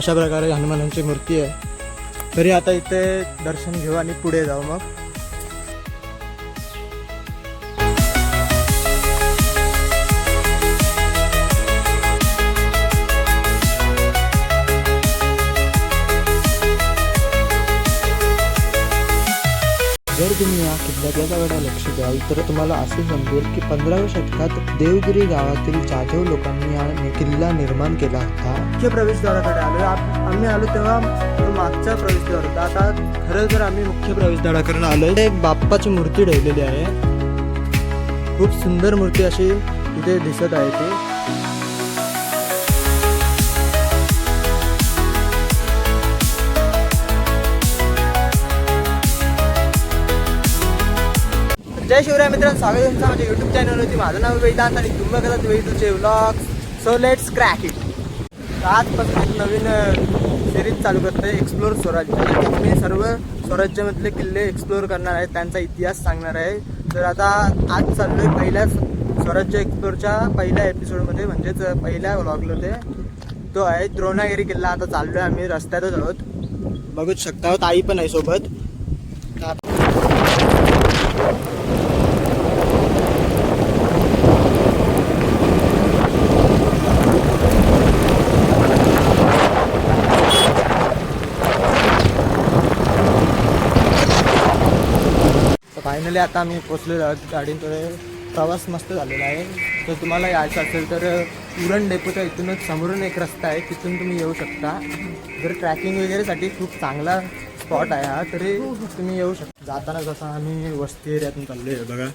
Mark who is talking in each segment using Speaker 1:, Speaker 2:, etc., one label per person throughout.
Speaker 1: अशा प्रकारे हनुमानांची मूर्ती आहे. तरी आता इथे दर्शन घेऊ आणि पुढे जाऊ मग. तुम्ही या किल्ल्याकडे लक्ष द्याल तर तुम्हाला असे समजेल की पंधराव्या शतकात देवगिरी गावातील जाधव लोकांनी हा किल्ला निर्माण केला होता. मुख्य प्रवेशद्वाराकडे आलो आम्ही आलो तेव्हा मागचा प्रवेशद्वार होता. आता खरं तर आम्ही मुख्य प्रवेशद्वाराकडे आलो ते बाप्पाची मूर्ती ठेवलेली आहे. खूप सुंदर मूर्ती अशी इथे दिसत आहे ती. जय शिवराय मित्रांनो स्वागत तुमचं माझ्या युट्यूब चॅनलवरती माझं नाव वेदांत आणि तुम्ही करत वेटूचे vlog so let's crack it आजपासून एक नवीन सिरीज चालू करते एक्सप्लोर स्वराज्य. मी सर्व स्वराज्यामधले किल्ले एक्सप्लोर करणार आहे त्यांचा इतिहास सांगणार आहे. तर आता आज चाललो आहे पहिल्या स्वराज्य एक्सप्लोरच्या पहिल्या एपिसोडमध्ये म्हणजेच पहिल्या व्लॉगला ते. तो आहे द्रोणागिरी किल्ला. आता चाललो आहे आम्ही रस्त्यातच आहोत. बघूच शकता आहोत आई पण आहे सोबत. फायनली आता आम्ही पोचलेलो आहोत गाडीकडे. प्रवास मस्त झालेला आहे. तर तुम्हाला यायचं असेल तर उरण डेपोच्या इथूनच समोरून एक रस्ता आहे. तिथून तुम्ही येऊ शकता. जर ट्रॅकिंग वगैरेसाठी खूप चांगला स्पॉट आहे हा तरी तुम्ही येऊ शकता. जाताना जसं आम्ही वस्ती एरियातून चाललो आहे बघा.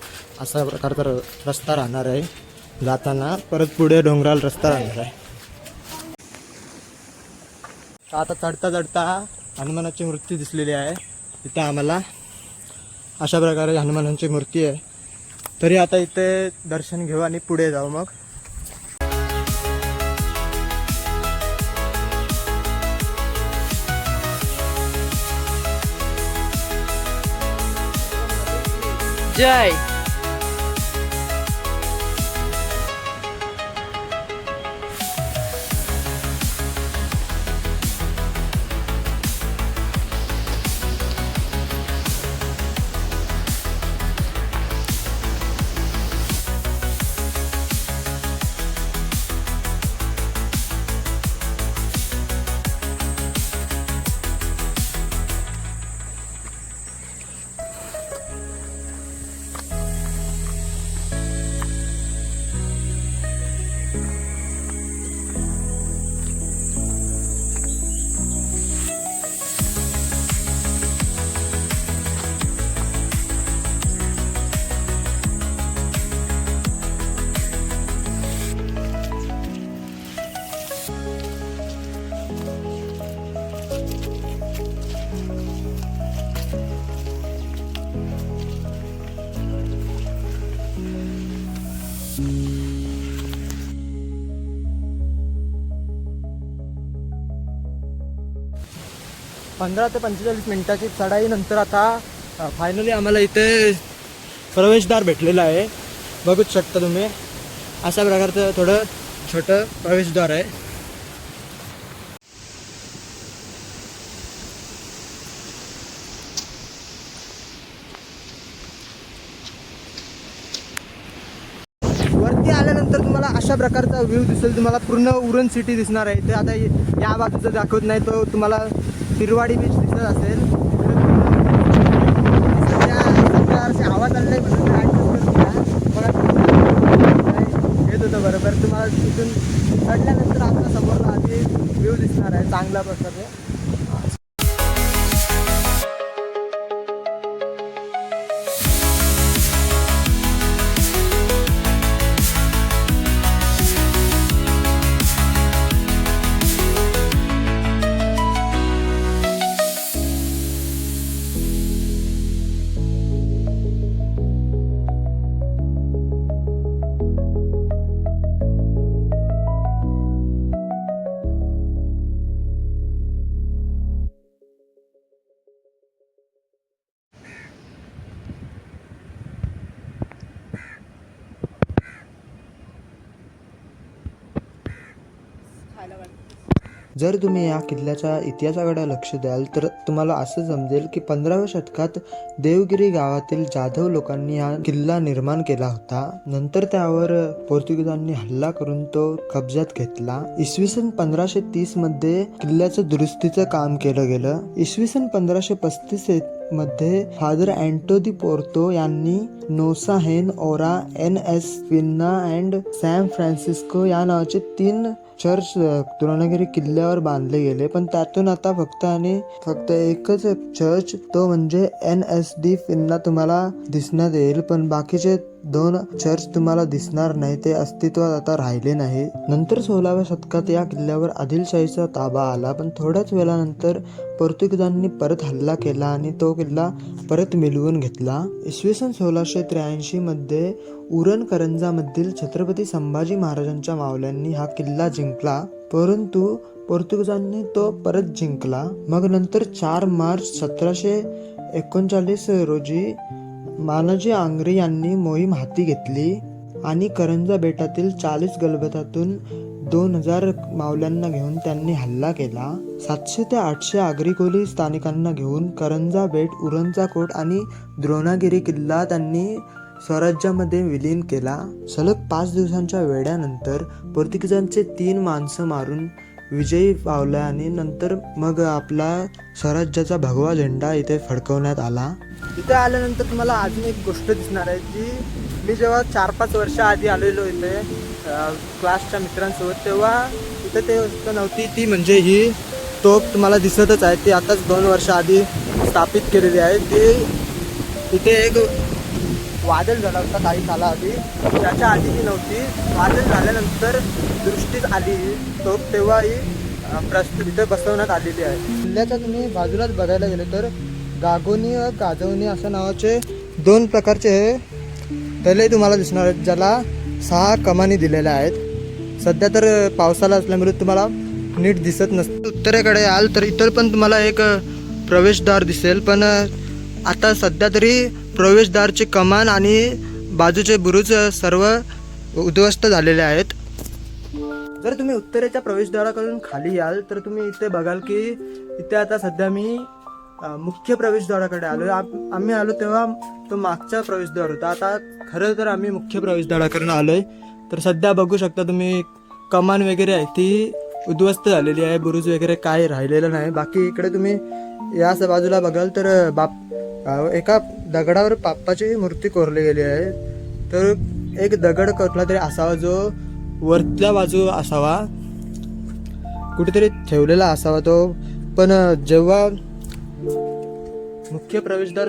Speaker 1: असा प्रकारचा र- रस्ता राहणार आहे. जाताना परत पुढे डोंगराल रस्ता राहणार आहे. तर आता चढता चढता हनुमानाची मूर्ती दिसलेली आहे. तिथं आम्हाला अशा प्रकारे हनुमानांची मूर्ती आहे. तरी आता इथे दर्शन घेऊ आणि पुढे जाऊ मग.
Speaker 2: जय.
Speaker 1: पंधरा ते पंचेचाळीस मिनिटाची चढाई नंतर आता फायनली आम्हाला इथे प्रवेशद्वार भेटलेलं आहे. बघूच शकता तुम्ही. अशा प्रकारचं थोडं छोटं प्रवेशद्वार आहे. वरती आल्यानंतर तुम्हाला अशा प्रकारचा व्ह्यू दिसेल. तुम्हाला पूर्ण उरण सिटी दिसणार आहे. ते आता या बाजूचं दाखवत नाही तो तुम्हाला तिरवाडी बीच दिसत असेल. सध्या सध्या असे हवा चाललंय म्हणून येत होतं बरोबर. तुम्हाला तिथून चढल्यानंतर आपल्यासमोर आधी व्ह्यू दिसणार आहे चांगल्या प्रकारे. जर तुम्ही या किल्ल्याच्या इतिहासाकडे लक्ष द्याल तर तुम्हाला असं समजेल की पंधराव्या शतकात देवगिरी गावातील जाधव लोकांनी हा किल्ला निर्माण केला होता. नंतर त्यावर पोर्तुगीजांनी हल्ला करून तो कब्जात घेतला. इसवी सन पंधराशे तीसमध्ये किल्ल्याचं दुरुस्तीचं काम केलं गेलं. इसवी सन पंधराशे पस्तीसमध्ये फादर अँटो दी पोर्तो यांनी नोसा हेन ओरा N S विन्ना and San Francisco या नावाचे तीन चर्च द्रोणागिरी किल्ल्यावर बांधले गेले. पण त्यातून आता फक्त आणि फक्त एकच चर्च तो म्हणजे एन एस डी फिनला तुम्हाला दिसण्यात येईल. पण बाकीचे दोन चर्च तुम्हाला दिसणार नाही. ते अस्तित्वात आता राहिले नाही. नंतर सोळाव्या शतकात या किल्ल्यावर आदिलशाहीचा ताबा आला. पण थोड्याच वेळानंतर पोर्तुगीजांनी परत हल्ला केला आणि तो किल्ला परत मिळवून घेतला. इसवी सन सोळाशे त्र्याऐंशी मध्ये उरण करंजामधील छत्रपती संभाजी महाराजांच्या मावल्यांनी हा किल्ला जिंकला. परंतु पोर्तुगीजांनी तो परत जिंकला. मग नंतर चार मार्च सतराशे एकोणचाळीस रोजी मानाजी आंग्रे यांनी मोहीम हाती घेतली आणि करंजा बेटातील चाळीस गलबतातून दोन हजार मावल्यांना घेऊन त्यांनी हल्ला केला. सातशे ते आठशे आग्रिकोली स्थानिकांना घेऊन करंजा बेट उरणचा कोट आणि द्रोणागिरी किल्ला त्यांनी स्वराज्यामध्ये विलीन केला. सलग पाच दिवसांच्या वेड्यानंतर पोर्तुगीजांचे तीन माणसं मारून विजयी पावला आणि नंतर मग आपला स्वराज्याचा भगवा झेंडा इथे फडकवण्यात आला. इथे आल्यानंतर तुम्हाला अजून एक गोष्ट दिसणार आहे जी मी जेव्हा चार पाच वर्ष आधी आलेलो इथे क्लासच्या मित्रांसोबत तेव्हा इथे ते गोष्ट नव्हती. ती म्हणजे ही तोप तुम्हाला दिसतच आहे. ती आताच दोन वर्ष आधी स्थापित केलेली आहे. ती इथे एक वादळ झाला होता काही कालाआधी. त्याच्या आधी ही नव्हती. वादळ झाल्यानंतर दृष्टीत आली तो तेव्हाही प्रस्तुत इथे बसवण्यात आलेली आहे. किल्ल्याच्या तुम्ही बाजूलाच बघायला गेले तर गागोनी व गाजवणी अशा नावाचे दोन प्रकारचे हे तले तुम्हाला दिसणार आहेत ज्याला सहा कमानी दिलेल्या आहेत. सध्या तर पावसाला असल्यामुळे तुम्हाला नीट दिसत नसतं. उत्तरेकडे याल तर इतर पण तुम्हाला एक प्रवेशद्वार दिसेल. पण आता सध्या तरी प्रवेशद्वारचे कमान आणि बाजूचे बुरुज सर्व उद्ध्वस्त झालेले आहेत. जर तुम्ही उत्तरेच्या प्रवेशद्वाराकडून खाली याल तर तुम्ही इथे बघाल की इथे आता सध्या मी मुख्य प्रवेशद्वाराकडे आलो आम्ही आलो तेव्हा तो मागचा प्रवेशद्वार होता. आता खरं तर आम्ही मुख्य प्रवेशद्वाराकडून आलोय. तर सध्या बघू शकता तुम्ही कमान वगैरे आहे ती उद्ध्वस्त झालेली आहे. बुरुज वगैरे काय राहिलेलं नाही. बाकी इकडे तुम्ही या बाजूला बघाल तर बाप एका दगडावर बाप्पाची मूर्ती कोरली गेली आहे. तर एक दगड कुठला तरी असावा जो वरच्या बाजू असावा. कुठेतरी ठेवलेला असावा तो. पण जेव्हा मुख्य प्रवेशद्वार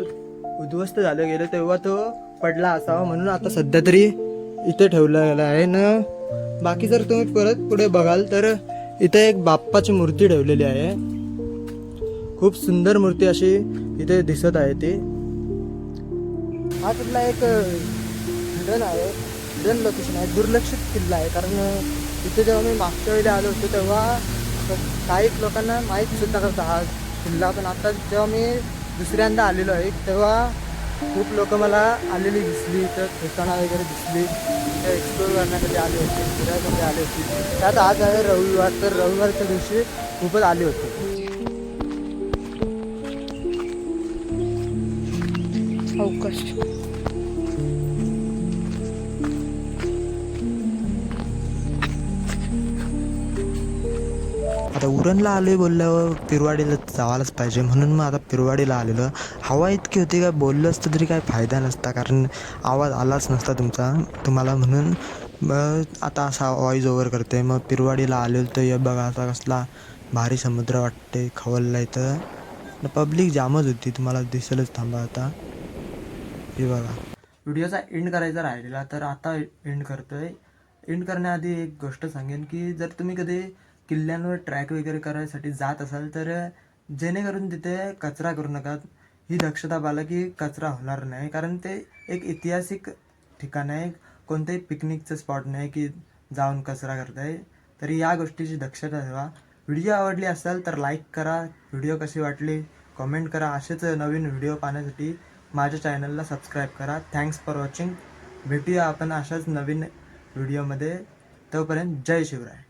Speaker 1: उद्ध्वस्त झालं गेलं तेव्हा तो पडला असावा म्हणून आता सध्या तरी इथे ठेवला गेला आहे. न बाकी जर तुम्ही परत पुढे बघाल तर इथे एक बाप्पाची मूर्ती ठेवलेली आहे. खूप सुंदर मूर्ती अशी इथे दिसत आहे ती. हा तिथला एक हिडन आहे हिडन लोकेशन आहे दुर्लक्षित किल्ला आहे. कारण इथे जेव्हा मी मागच्या वेळेला आलो होतो तेव्हा काही लोकांना माहीत सुद्धा नव्हता हा किल्ला. पण आता जेव्हा मी दुसऱ्यांदा आलेलो आहे तेव्हा खूप लोक मला आलेली दिसली तर ठिकाणा वगैरे दिसली. ते एक्सप्लोर करण्यासाठी आले होते फिरायसाठी आले होते. त्यात आज आहे रविवार तर रविवारच्या दिवशी खूपच आले होते.
Speaker 2: अवकाश
Speaker 1: आता उरणला आहे बोलल्यावर पिरवाडीला जावायलाच पाहिजे. म्हणून मग आता पिरवाडीला आलेलो. हवा इतकी होती काय बोललं असतं तरी काय फायदा नसता. कारण आवाज आलाच नसता तुमचा तुम्हाला म्हणून. मग आता असा वॉईज ओव्हर करते मग पिरवाडीला आलेलो तर हे बघा आता कसला भारी समुद्र वाटते खवलला इथं पब्लिक जामच होती. तुम्हाला दिसेलच थांबा आता. हे बघा. व्हिडिओचा एंड करायचा राहिलेला तर आता एंड करतोय. एंड करण्याआधी एक गोष्ट सांगेन की जर तुम्ही कधी किल्ल्यांवर ट्रॅक वगैरे करायसाठी जात असाल तर जेणेकरून तिथे कचरा करू नका. ही दक्षता पाला की कचरा होणार नाही कारण ते एक ऐतिहासिक ठिकाण आहे. कोणतंही पिकनिकचं स्पॉट नाही की जाऊन कचरा करताय. तरी या गोष्टीची दक्षता ठेवा. व्हिडिओ आवडली असेल तर लाईक करा. व्हिडिओ कशी वाटली कमेंट करा. असेच नवीन व्हिडिओ पाहण्यासाठी माझ्या चॅनलला सबस्क्राईब करा. थँक्स फॉर वॉचिंग भेटूया आपण अशाच नवीन व्हिडिओमध्ये. तोपर्यंत जय शिवराय.